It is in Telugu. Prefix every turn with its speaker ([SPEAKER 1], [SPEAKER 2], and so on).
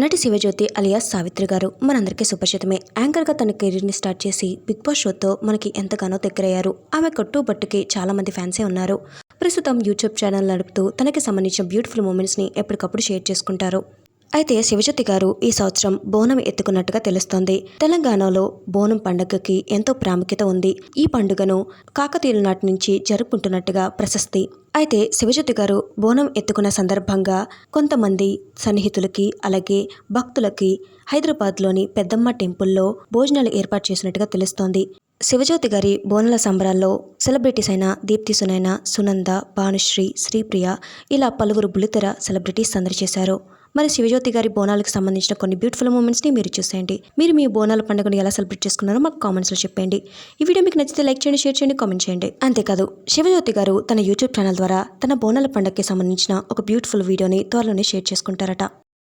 [SPEAKER 1] నటి శివజ్యోతి అలియాస్ సావిత్రి గారు మనందరికీ సుపరిచితమే. యాంకర్గా తన కెరీర్ని స్టార్ట్ చేసి బిగ్ బాస్ షోతో మనకి ఎంతగానో దగ్గరయ్యారు. ఆమె కొట్టు బట్టుకి చాలామంది ఫ్యాన్సే ఉన్నారు. ప్రస్తుతం యూట్యూబ్ ఛానల్ నడుపుతూ తనకి సంబంధించిన బ్యూటిఫుల్ మూమెంట్స్ని ఎప్పటికప్పుడు షేర్ చేసుకుంటారు. అయితే శివజ్యోతి గారు ఈ సంవత్సరం బోనం ఎత్తుకున్నట్టుగా తెలుస్తోంది. తెలంగాణలో బోనం పండుగకి ఎంతో ప్రాముఖ్యత ఉంది. ఈ పండుగను కాకతీయుల నాటి నుంచి జరుపుకుంటున్నట్టుగా ప్రశస్తి. అయితే శివజ్యోతి గారు బోనం ఎత్తుకున్న సందర్భంగా కొంతమంది సన్నిహితులకి అలాగే భక్తులకి హైదరాబాద్లోని పెద్దమ్మ టెంపుల్లో భోజనాలు ఏర్పాటు చేసినట్టుగా తెలుస్తోంది. శివజ్యోతి గారి బోనాల సంబరాల్లో సెలబ్రిటీస్ అయిన దీప్తి సునైన సునంద భానుశ్రీ శ్రీప్రియ ఇలా పలువురు బులితెర సెలబ్రిటీస్ సందడి చేశారు మరి శివజ్యోతి గారి బోనాలకు సంబంధించిన కొన్ని బ్యూటిఫుల్ మూమెంట్స్ని మీరు చూసేయండి. మీరు మీ బోనాల పండుగను ఎలా సెలబ్రేట్ చేసుకున్నారో మాకు కామెంట్స్లో చెప్పండి ఈ వీడియో మీకు నచ్చితే లైక్ చేయండి షేర్ చేయండి కామెంట్ చేయండి. అంతేకాదు శివజ్యోతి గారు తన యూట్యూబ్ ఛానల్ ద్వారా తన బోనాల పండుగకి సంబంధించిన ఒక బ్యూటిఫుల్ వీడియోని త్వరలోనే షేర్ చేసుకుంటారట.